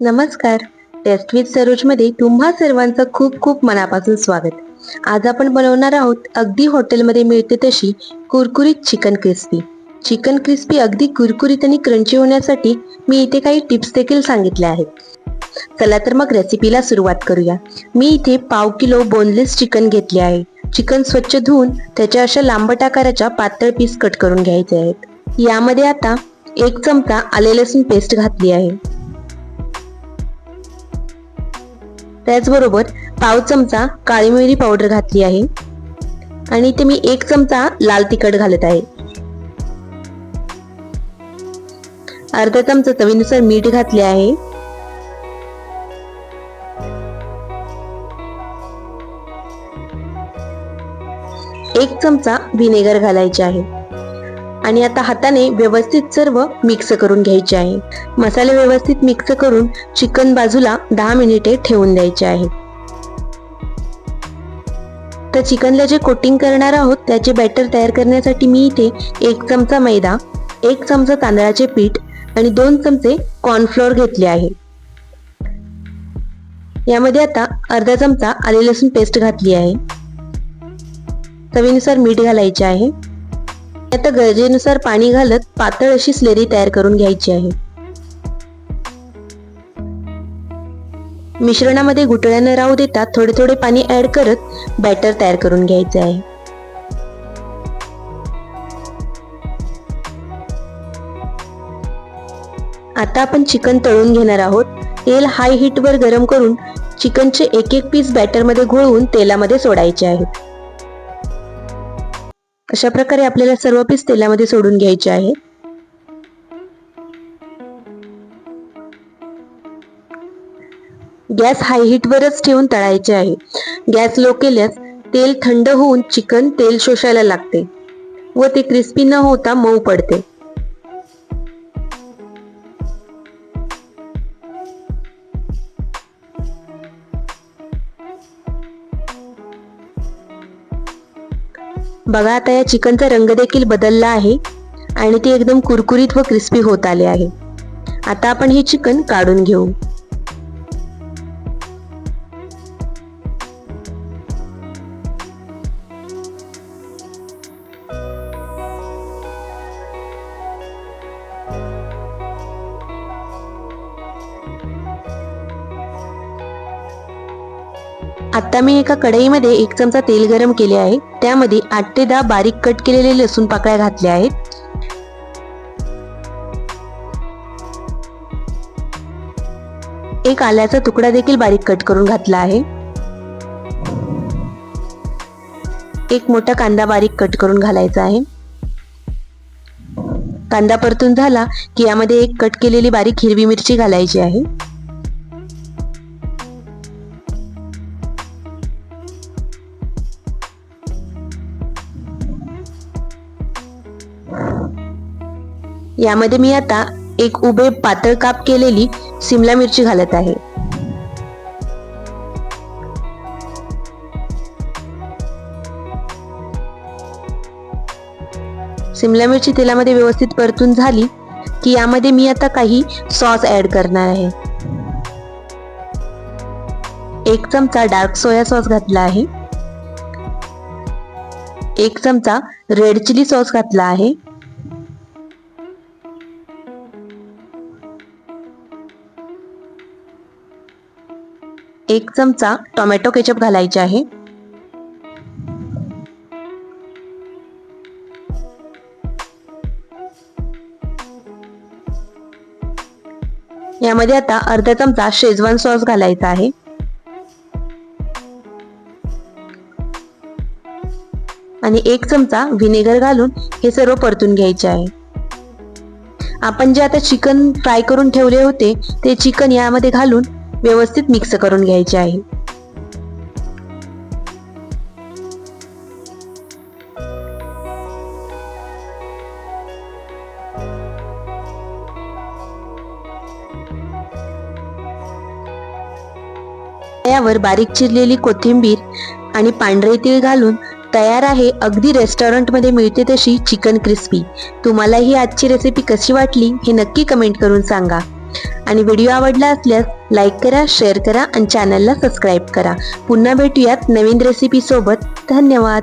नमस्कार. Taste with सरोजमध्ये तुम्हा सर्वांचं खूप खूप मनापासून स्वागत. आज आपण बनवणार आहोत अगदी हॉटेलमध्ये मिळते तशी कुरकुरीत चिकन क्रिस्पी. चिकन क्रिस्पी अगदी कुरकुरीत आणि क्रंची होण्यासाठी मी इथे काही टिप्स देखील सांगितल्या आहेत. चला तर मग रेसिपीला सुरुवात करूया. मी इथे पाव किलो बोनलेस चिकन घेतले आहे. चिकन स्वच्छ धुवून त्याच्या अशा लांबट आकाराच्या पातळ पीस कट करून घ्यायचे आहेत. यामध्ये आता एक चमचा आले लसूण पेस्ट घातली आहे. त्याचबरोबर पाव चमचा काळी मिरी पावडर घातली आहे. आणि इथे मी एक चमचा लाल तिखट घालत आहे. अर्धा चमचा चवीनुसार मीठ घातले आहे. एक चमचा व्हिनेगर घालायचे आहे. आणि आता हाताने व्यवस्थित सर्व मिक्स करून घ्यायचे आहे. मसाले व्यवस्थित मिक्स करून चिकन बाजूला दहा मिनिटे ठेवून द्यायचे आहे. तर चिकनला जे कोटिंग करणार आहोत त्याचे बॅटर तयार करण्यासाठी मी इथे एक चमचा मैदा एक चमचा तांदळाचे पीठ आणि दोन चमचे कॉर्नफ्लोअर घेतले आहे. यामध्ये आता अर्धा चमचा आले लसूण पेस्ट घातली आहे. चवीनुसार मीठ घालायचे आहे. आता गरजेनुसार पाणी घालत पातळ अशी स्लेरी तयार करून घ्यायची आहे. मिश्रणामध्ये गुटळ्या राहू देता थोडे थोडे पाणी ऍड करत बॅटर तयार करून घ्यायचे आहे. आता आपण चिकन तळून घेणार आहोत. तेल हाय हीटवर गरम करून चिकनचे एक एक पीस बॅटरमध्ये घोळवून तेलामध्ये सोडायचे आहेत अशा प्रकारे आपल्याला सर्व पीस तेलामध्ये सोडून घ्यायचे आहे गॅस हाय हीटवरच ठेवून तळायचे आहे. गॅस लो केल्यास तेल थंड होऊन चिकन तेल शोषायला लागते व ते क्रिस्पी न होता मऊ पडते. बघा आता या चिकनचा रंग देखील बदलला आहे आणि ते एकदम कुरकुरीत व क्रिस्पी होत आले आहे. आता आपण हे चिकन काढून घेऊ. आता मी एका कढईमध्ये एक चमचा तेल गरम केले आहे. त्यामध्ये आठ ते दहा बारीक कट केलेले लसूण पाकळ्या घातल्या आहेत. एक आल्याचा तुकडा देखील बारीक कट करून घातला आहे. एक मोठा कांदा बारीक कट करून घालायचा आहे. कांदा परतून झाला की यामध्ये एक कट केलेली बारीक हिरवी मिरची घालायची आहे. यामध्ये मी आता एक उभे पातळ काप केलेली सिमला मिरची घालत आहे. सिमला मिरची तेलामध्ये व्यवस्थित परतून झाली की यामध्ये मी आता काही सॉस ऍड करणार आहे. एक चमचा डार्क सोया सॉस घातला आहे. एक चमचा रेड चिली सॉस घातला आहे. एक चमचा टोमॅटो केचप घालायचे आहे. यामध्ये आता अर्धा चमचा शेजवान सॉस घालायचा आहे. आणि एक चमचा व्हिनेगर घालून हे सर्व परतून घ्यायचे आहे. आपण जे आता चिकन फ्राय करून ठेवले होते ते चिकन यामध्ये घालून व्यवस्थित मिक्स करून घ्यायचे आहे. यावर बारीक चिरलेली कोथिंबीर आणि पांढरे तीळ घालून तयार आहे. अगदी रेस्टॉरंटमध्ये मिळते तशी चिकन क्रिस्पी. तुम्हाला ही आजची रेसिपी कशी वाटली हे नक्की कमेंट करून सांगा. आणि व्हिडिओ आवडला असल्यास लाईक करा शेअर करा आणि चॅनलला सबस्क्राईब करा. पुन्हा भेटूयात नवीन रेसिपीसोबत धन्यवाद.